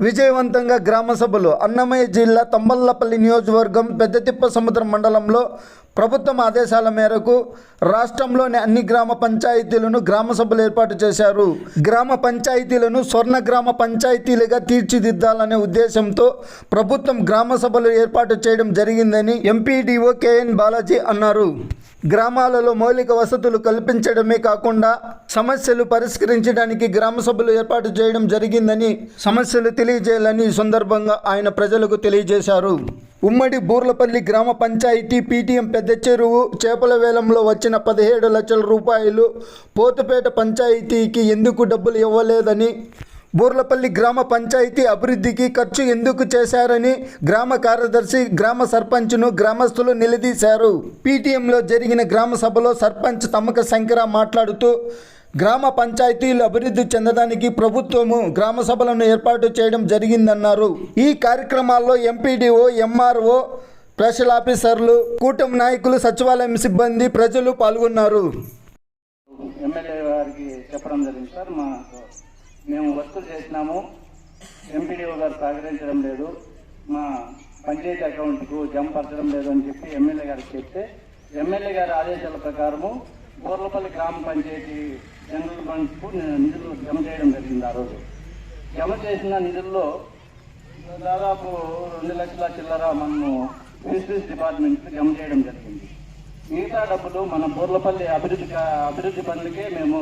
విజయవంతంగా గ్రామ సభలు అన్నమయ్య జిల్లా తంబల్లపల్లి నియోజకవర్గం పెద్దతిప్ప సముద్రం మండలంలో ప్రభుత్వం ఆదేశాల మేరకు రాష్ట్రంలోని అన్ని గ్రామ పంచాయతీలను గ్రామ సభలు ఏర్పాటు చేశారు. గ్రామ పంచాయతీలను స్వర్ణ గ్రామ పంచాయతీలుగా తీర్చిదిద్దాలనే ఉద్దేశంతో ప్రభుత్వం గ్రామ సభలు ఏర్పాటు చేయడం జరిగిందని ఎంపీడీఓ కేఎన్ బాలాజీ అన్నారు. గ్రామాలలో మౌలిక వసతులు కల్పించడమే కాకుండా సమస్యలు పరిష్కరించడానికి గ్రామ సభలు ఏర్పాటు చేయడం జరిగిందని సమస్యలు తెలియజేయాలని ఈ సందర్భంగా ఆయన ప్రజలకు తెలియజేశారు. ఉమ్మడి బూర్లపల్లి గ్రామ పంచాయతీ పీటీఎం పెద్ద చెరువు చేపల వేలంలో వచ్చిన పదిహేడు లక్షల రూపాయలు పోతుపేట పంచాయతీకి ఎందుకు డబ్బులు ఇవ్వలేదని బూర్లపల్లి గ్రామ పంచాయతీ అభివృద్ధికి ఖర్చు ఎందుకు చేశారని గ్రామ కార్యదర్శి గ్రామ సర్పంచ్ను గ్రామస్తులు నిలదీశారు. పీటీఎంలో జరిగిన గ్రామ సభలో సర్పంచ్ తమక శంకర మాట్లాడుతూ గ్రామ పంచాయతీలు అభివృద్ధి చెందడానికి ప్రభుత్వము గ్రామ సభలను ఏర్పాటు చేయడం జరిగిందన్నారు. ఈ కార్యక్రమాల్లో ఎంపీడీఓ ఎంఆర్ఓ స్పెషల్ ఆఫీసర్లు కూటమి నాయకులు సచివాలయం సిబ్బంది ప్రజలు పాల్గొన్నారు. ఎమ్మెల్యే గారికి చెప్పడం జరిగింది సార్. మా మేము వస్తువులు చేసినాము. ఎంపీడీఓ గారు సహకరించడం లేదు. మా పంచాయతీ అకౌంట్కు జమ పరచడం లేదు అని చెప్పి ఎమ్మెల్యే గారికి చెప్తే ఎమ్మెల్యే గారి ఆదేశాల ప్రకారము బోర్లపల్లి గ్రామ పంచాయతీ జనరల్ ఫండ్స్కు నిధులు జమ చేయడం జరిగింది ఆ రోజు. జమ చేసిన నిధుల్లో దాదాపు రెండు లక్షల చిల్లర మనము ఫిషరీస్ డిపార్ట్మెంట్ జమ చేయడం జరిగింది. మిగతా డబ్బులు మన బోర్లపల్లి అభివృద్ధి అభివృద్ధి పనులకే మేము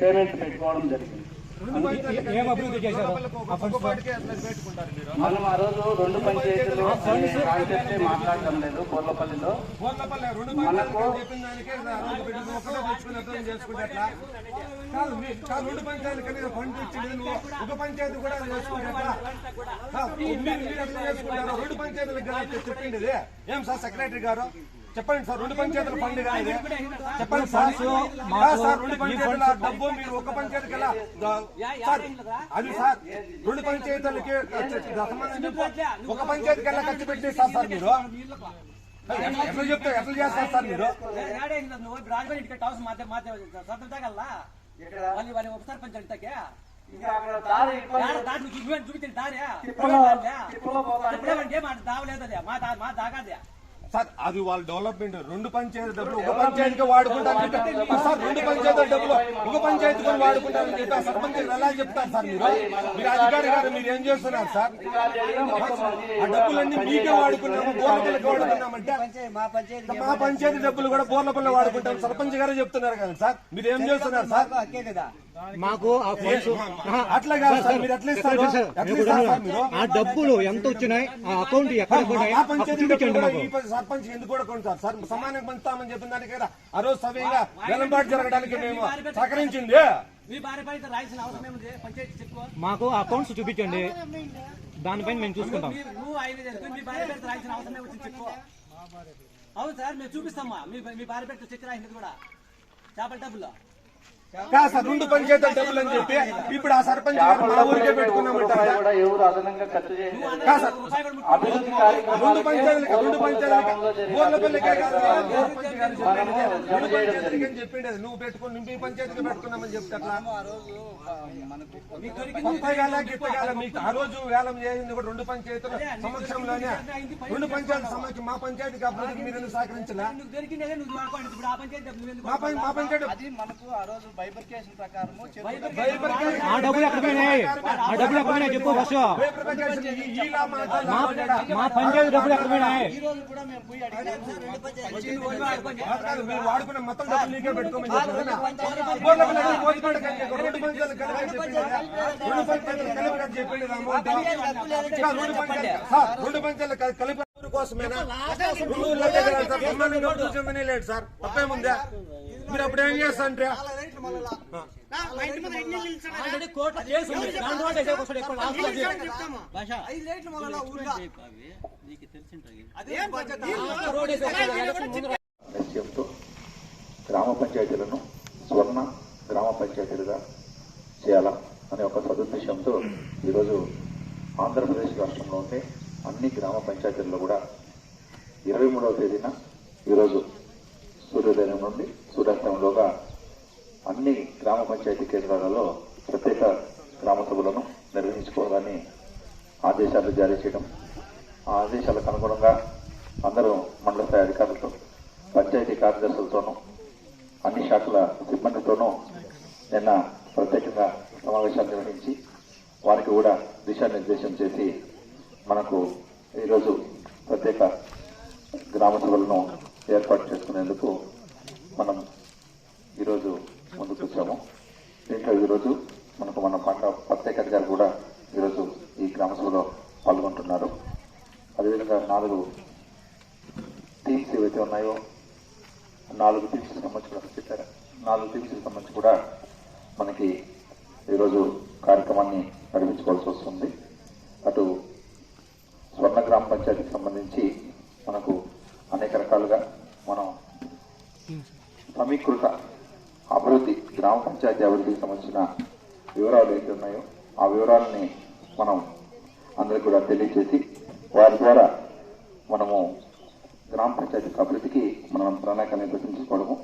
పేమెంట్ పెట్టుకోవడం జరిగింది. ఏం అభివృద్ధి చేశారు? ఆ ఫండ్స్ మనం ఆ రోజు రెండు పంచాయతీలు కాన్సెప్టే మాట్లాడడం లేదు బోర్లపల్లిలో. రెండు మనకు పంచాయతీలు పంచాయతీ కనీసం ఫండ్ ఇచ్చింది ఒక కూడా చేసుకుంటారు? రెండు పంచాయతీలకు చెప్పింది. ఏం సార్ సెక్రటరీ గారు? చెప్పండి సార్ రెండు పంచాయతీల ఇది. చెప్పండి సార్ సార్. రెండు పంచాయతీల డబ్బు మీరు ఒక పంచాయతీకి సార్ అది సార్ రెండు పంచాయతీలకి ఒక పంచాయతీకి ఎలా ఖర్చు పెట్టి సార్ సార్ మీరు ఎట్లా చెప్తారు ఎట్లా చేస్తారు సార్ మీరు? వాళ్ళు వాళ్ళు ఒకసారి నువ్వు చూపించండి దారి దావలేదు అది మా దా- మా దాగాది సార్ అది వాళ్ళ డెవలప్మెంట్. రెండు పంచాయతీ డబ్బులు ఒక పంచాయతీకి వాడుకుంటారని చెప్పి సార్ రెండు పంచాయతీ డబ్బులు ఒక పంచాయతీ కూడా వాడుకుంటారని చెప్పి ఆ సర్పంచ్ ఎలా చెప్తారు సార్ మీరు? మీరు అధికారి గారు మీరు ఏం చేస్తున్నారు సార్? ఆ డబ్బులన్నీ మీకే వాడుకున్నాము బోర్లపల్లికి వాడుకున్నామంటే మా పంచాయతీ డబ్బులు కూడా బోర్లపల్లి వాడుకుంటాం. సర్పంచ్ గారే చెప్తున్నారు కదా సార్. మీరు ఏం చేస్తున్నారు సార్ మాకు ఆ ఫండ్స్ ఆ డబ్బులు ఎంత వచ్చినాయి? ఆ అకౌంట్ ఎక్కడ చూపించండి మాకు. సర్పంచ్ ఎందుకు కూడా కొంటారు సార్ సమానంగా పంచుతామని చెప్పిన దానికి కదా. ఆ రోజు సవ్యంగా వెలంబాటు జరగడానికి మేము సహకరించింది. మీ భార్య పైన రాయాల్సిన అవసరం ఏముంది? పంచాయతీ చెప్పు. మాకు అకౌంట్స్ చూపించండి. దానిపైన మేము చూసుకుంటాం. అవును సార్ మేము చూపిస్తామా మీ. మీ భార్య పేరుతో చెక్ రాయింది కూడా. చేపల డబ్బులు. సార్ రెండు పంచాయతీ డబ్బులు అని చెప్పి ఇప్పుడు ఆ సర్పంచ్ గారు మా ఊరికే పెట్టుకున్నామంటారా? సార్ రెండు పంచాయతీలకి రెండు పంచాయతీలకి కాదు రెండు పంచాయతీలకి అని చెప్పిండేది. నువ్వు పెట్టుకుని మీ పంచాయతీకి పెట్టుకున్నామని చెప్తే ముప్పై వేల మీకు ఆ రోజు వేలం చేసింది కూడా రెండు పంచాయతీల సమక్షంలోనే. రెండు పంచాయతీ సమక్షం మా పంచాయతీకి అభివృద్ధికి మీరు సహకరించలా? మా పంచాయతీ అది మనకు ఆ రోజు బైబర్కేషన్ ప్రకారము భయపడికే- ఆ డబ్బులు ఎక్కడ పోయినాయి ఆ డబ్బులు ఎక్కడ పోయినాయి చెప్పు. ఫస్ట్. భయపడికే ఈ- ఈ ఇలా మాట్లాడాలి. మా పంచాయతీ డబ్బులు ఎక్కడ పోయినాయి ఈ రోజు కూడా మేము పోయి కాదు కాదు, మీరు వాడుకున్న మొత్తం డబ్బులు నీకే పెట్టుకోమని రెండు పంచాయతీలు కలిపి కోసమేనా లేదు సార్ తప్పేముందా మీరు అప్పుడు ఏం రోడ్ గ్రామ పంచాయతీలను స్వర్ణ గ్రామ పంచాయతీలుగా చేయాలా అనే ఒక సదుద్దేశంతో ఈరోజు ఆంధ్రప్రదేశ్ రాష్ట్రంలో ఉండే అన్ని గ్రామ పంచాయతీల్లో కూడా ఇరవై మూడవ తేదీన ఈరోజు సూర్యోదయం నుండి సూర్యాస్తయంలోగా అన్ని గ్రామ పంచాయతీ కేంద్రాలలో ప్రత్యేక గ్రామ సభలను నిర్వహించుకోవాలని ఆదేశాలు జారీ చేయడం. ఆ ఆదేశాలకు అనుగుణంగా అందరూ మండల స్థాయి అధికారులతో పంచాయతీ కార్యదర్శులతోనూ అన్ని శాఖల సిబ్బందితోనూ నిన్న ప్రత్యేకంగా సమావేశాలు నిర్వహించి వారికి కూడా దిశానిర్దేశం చేసి మనకు ఈరోజు ప్రత్యేక గ్రామ సభలను ఏర్పాటు చేసుకునేందుకు మనం ఈరోజు ముందుకు వచ్చాము దీంట్లో ఈరోజు మనకు మన పంట ప్రత్యేక గారు కూడా ఈరోజు ఈ గ్రామ సభలో పాల్గొంటున్నారు. అదేవిధంగా నాలుగు టీమ్స్ ఏవైతే ఉన్నాయో నాలుగు టీమ్స్కి సంబంధించి కూడా చెప్పారు. నాలుగు టీమ్స్కి సంబంధించి కూడా మనకి ఈరోజు కార్యక్రమాన్ని నడిపించుకోవాల్సి వస్తుంది. అటు స్వర్ణ గ్రామ పంచాయతీకి సంబంధించి మనకు అనేక రకాలుగా మనం సమీకృత అభివృద్ధి గ్రామ పంచాయతీ అభివృద్ధికి సంబంధించిన వివరాలు ఏవైతే ఉన్నాయో ఆ వివరాలని మనం అందరికి కూడా తెలియజేసి వారి ద్వారా మనము గ్రామ పంచాయతీ అభివృద్ధికి మనం ప్రణాళికని గుర్తించుకోవడము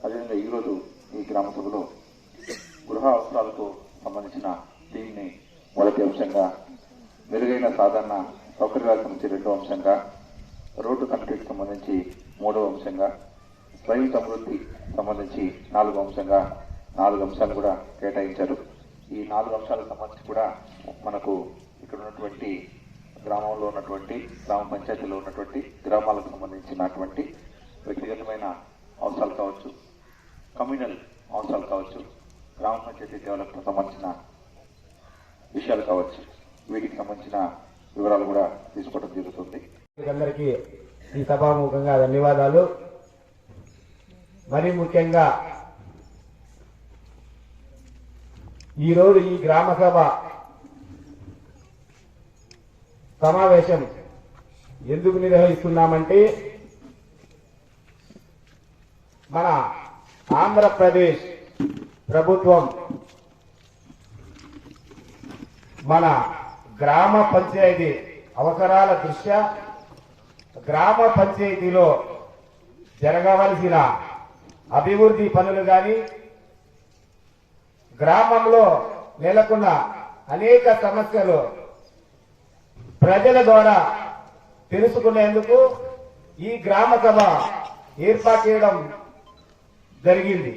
అదేవిధంగా ఈరోజు ఈ గ్రామ సభలో గృహ అవసరాలకు సంబంధించిన దీనిని మొదటి అంశంగా మెరుగైన సాధారణ సౌకర్యాలకు సంబంధించి రెండో అంశంగా రోడ్డు కనెక్టివిటీకి సంబంధించి మూడవ అంశంగా స్వయం సమృద్ధి సంబంధించి నాలుగో అంశంగా నాలుగు అంశాలు కూడా కేటాయించారు. ఈ నాలుగు అంశాలకు సంబంధించి కూడా మనకు ఇక్కడ ఉన్నటువంటి గ్రామంలో ఉన్నటువంటి గ్రామ పంచాయతీలో ఉన్నటువంటి గ్రామాలకు సంబంధించినటువంటి వ్యక్తిగతమైన అవసరాలు కావచ్చు కమ్యూనల్ అవసరాలు కావచ్చు గ్రామ పంచాయతీ డెవలప్మెంట్ సంబంధించిన విషయాలు కావచ్చు వీటికి సంబంధించిన వివరాలు కూడా తీసుకోవడం జరుగుతుంది. అందరికీ ఈ సభాముఖంగా ధన్యవాదాలు. మరి ముఖ్యంగా ఈరోజు ఈ గ్రామ సభ సమావేశం ఎందుకు నిర్వహిస్తున్నామంటే మన ఆంధ్రప్రదేశ్ ప్రభుత్వం మన గ్రామ పంచాయతీ అవసరాల దృష్ట్యా గ్రామ పంచాయతీలో జరగవలసిన అభివృద్ధి పనులు కానీ గ్రామంలో నెలకొన్న అనేక సమస్యలు ప్రజల ద్వారా తెలుసుకునేందుకు ఈ గ్రామ సభ ఏర్పాటు చేయడం జరిగింది.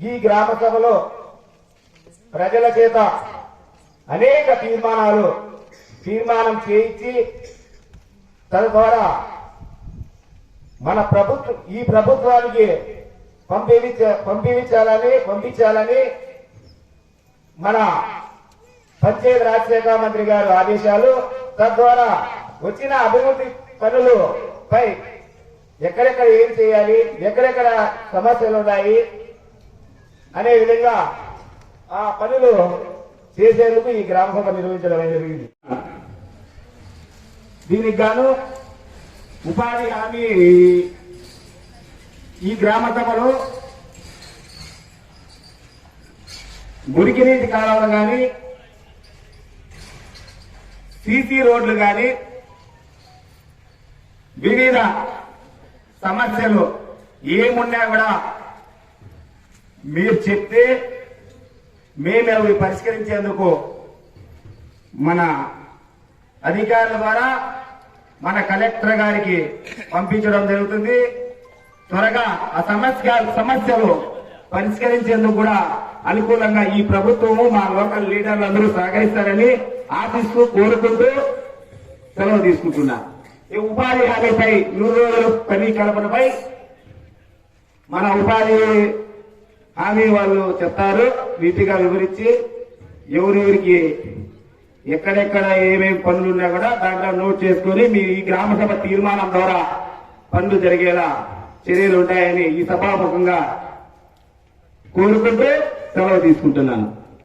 ఈ గ్రామ సభలో ప్రజల చేత అనేక తీర్మానాలు తీర్మానం చేయించి తద్వారా మన ప్రభుత్వం ఈ ప్రభుత్వానికి పంపించ పంపించాలని పంపించాలని మన పంచాయతీ రాజశాఖ మంత్రి గారు ఆదేశాలు తద్వారా వచ్చిన అభివృద్ధి పనులు పై ఎక్కడెక్కడ ఏం చేయాలి ఎక్కడెక్కడ సమస్యలు ఉన్నాయి అనే విధంగా ఆ పనులు చేసేందుకు ఈ గ్రామ సభ నిర్వహించడం జరిగింది. దీనికి గాను ఉపాధి హామీ ఈ గ్రామ సభలో మురికి నీటి కాలువలు కానీ సీసీ రోడ్లు కానీ వివిధ సమస్యలు ఏమున్నా కూడా మీరు చెప్తే మేము అవి పరిష్కరించేందుకు మన అధికారుల ద్వారా మన కలెక్టర్ గారికి పంపించడం జరుగుతుంది. త్వరగా ఆ సమస్య సమస్యలు పరిష్కరించేందుకు కూడా అనుకూలంగా ఈ ప్రభుత్వము మా లోకల్ లీడర్లు అందరూ సహకరిస్తారని ఆశిస్తూ కోరుకుంటూ సెలవు తీసుకుంటున్నా. ఈ ఉపాధి హామీపై నూరు రోజులు పని కల్పనపై మన ఉపాధి హామీ వాళ్ళు చెప్తారు నీతిగా వివరించి ఎవరెవరికి ఎక్కడెక్కడ ఏమేమి పనులు ఉన్నా కూడా దాంట్లో నోట్ చేసుకొని మీ ఈ గ్రామ సభ తీర్మానం ద్వారా పనులు జరిగేలా చర్యలు ఉంటాయని ఈ సభాముఖంగా కోరుకుంటూ సెలవు తీసుకుంటున్నాను.